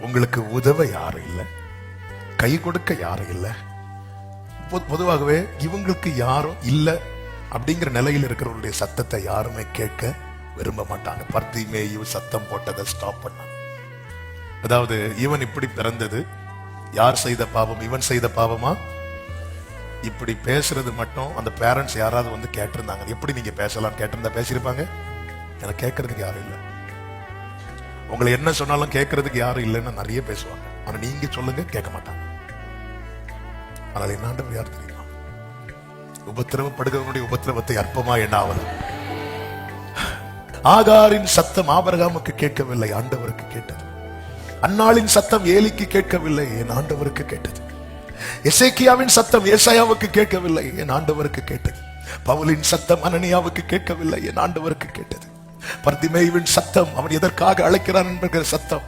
உங்களுக்கு உதவ யாரும் இல்லை. கை கொடுக்க யாரும் இல்லை. பொ- பொதுவாகவே இவங்களுக்கு யாரும் இல்லை அப்படிங்கிற நிலையில் இருக்கிறவருடைய சத்தத்தை யாருமே கேட்க விரும்ப மாட்டாங்க. பர்த்திமேயு சத்தம் போட்டதை ஸ்டாப் பண்ணாங்க அதாவது இவன் இப்படி பிறந்தது யார் செய்த பாவம் இவன் செய்த பாவமா? இப்படி பேசுறது மட்டும் அந்த பேரண்ட்ஸ் யாராவது வந்து கேட்டிருந்தாங்க. எப்படி நீங்க பேசலாம் கேட்டிருந்தா பேசியிருப்பாங்க? எனக்கு கேட்கறதுக்கு யாரும் இல்லை. உங்களை என்ன சொன்னாலும் கேட்கறதுக்கு யாரும் இல்லைன்னு நிறைய பேசுவாங்க ஆனா நீங்க சொல்லுங்க கேட்க மாட்டாங்க. ஆனால் என்ன யார் தெரியுமா? உபத்திரவப்படுகிறவனுடைய உபத்திரவத்தை அற்பமா எண்ணாவது ஆகாரின் சத்தம் ஆபரகாமுக்கு கேட்கவில்லை ஆண்டவருக்கு கேட்டது. அன்னாளின் சத்தம் ஏலிக்கு கேட்கவில்லை என் ஆண்டவருக்கு கேட்டது. எசேக்கியாவின் சத்தம் ஏசாயாவுக்கு கேட்கவில்லை என் ஆண்டவருக்கு கேட்டது. பவுலின் சத்தம் அனனியாவுக்கு கேட்கவில்லை என் ஆண்டவருக்கு கேட்டது. பர்திமேயுவின் சத்தம் அவன் எதற்காக அழைக்கிறான் என்கிற சத்தம்.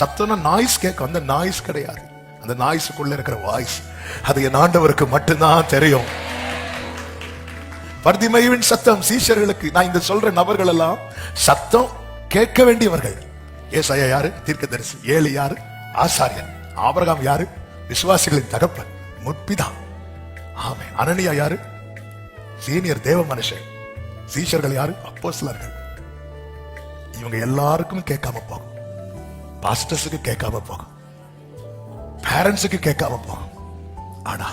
சத்தம்னா நாய்ஸ் கேட்கும். அந்த நாய்ஸ் கிடையாது. அந்த நாய்ஸுக்குள்ள இருக்கிற வாய்ஸ் அது என் ஆண்டவருக்கு மட்டும்தான் தெரியும். பர்திமையுவின் சத்தம் சீஷர்களுக்கு நான் இந்த சொல்ற நபர்கள் எல்லாம் சத்தம் கேட்க வேண்டியவர்கள். ஏசாயா யாரு? தீர்க்கதரிசி. ஏழு யாரு? ஆசாரியன். ஆபரகாம் யாரு? விசுவாசிகளின் தகப்பன். முற்பிதான் ஆமே அனனியா யாரு? சீனியர் தேவ மனுஷன். சீஷர்கள் யாரு? அப்போஸ்தலர்கள். இவங்க எல்லாருக்கும் கேட்காம போகும். பாஸ்டர்ஸுக்கு கேட்காம போகும். பேரண்ட்ஸுக்கு கேட்காம போகும். ஆனா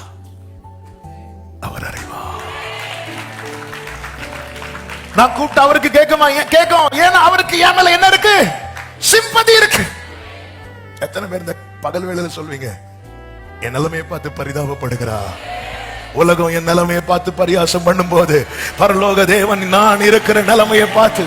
அவர் அறிவா நான் கூப்பிட்டு அவருக்கு கேட்குமா? ஏன் கேட்கும். ஏன்னா அவருக்கு என் மேல என்ன இருக்கு? சிம்பதி இருக்கு. எத்தனை பேர் இந்த பகல் வேலையில சொல்வீங்க? என் நிலைமையை பார்த்து பரிதாபப்படுகிறா உலகம் என் நிலைமையை பார்த்து பரியாசம் பண்ணும்போது பரலோக தேவன் நான் இருக்கிற நிலைமையை பார்த்து